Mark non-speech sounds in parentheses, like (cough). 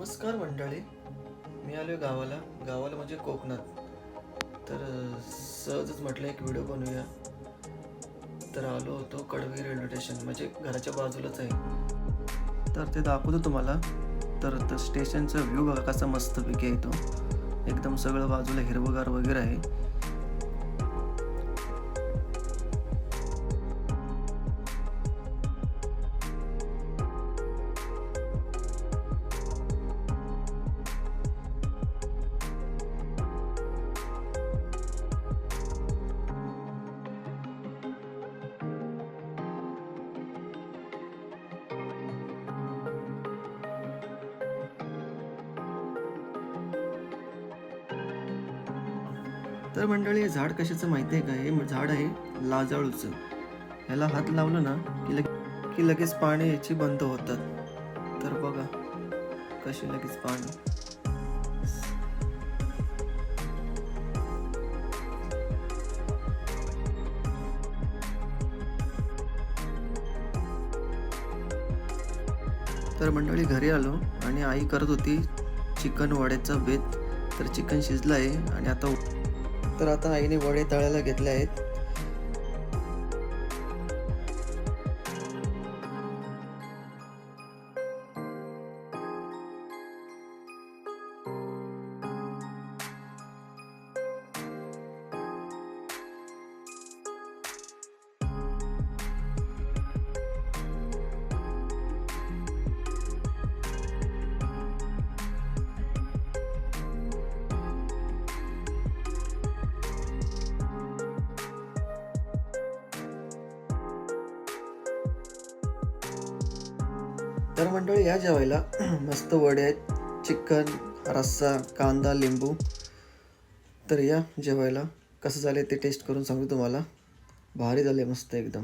नमस्कार मंडळी. मी आलो गावाला. गावाला म्हणजे कोकणात. तर सहजच म्हटलं एक व्हिडिओ बनवूया. तर आलो होतो कडवी रेल्वे स्टेशन म्हणजे घराच्या बाजूलाच आहे. तर ते दाखवतो तुम्हाला. तर त्या स्टेशनचा व्ह्यू बघा कसा मस्तपैकी आहे तो. एकदम सगळं बाजूला हिरवगार वगैरे आहे. तर मंडळी हे झाड कशाचं माहिती आहे का? हे झाड आहे लाजाळूचं. ह्याला हात लावलं ना की लगे की लगेच पाणी याची बंद होतात. तर बघा कशी लगेच पाणी. तर मंडळी घरी आलो आणि आई करत होती चिकन वड्याचा बेत तर चिकन शिजलं आहे आणि आता तर आता आईने वडे तळायला घेतले आहेत. तर मंडळी या जेवायला (clears throat) मस्त वडे आहेत. चिकन रस्सा कांदा लिंबू. तर या जेवायला. कसं झाले ते टेस्ट करून सांगतो तुम्हाला. भारी झाले मस्त एकदम.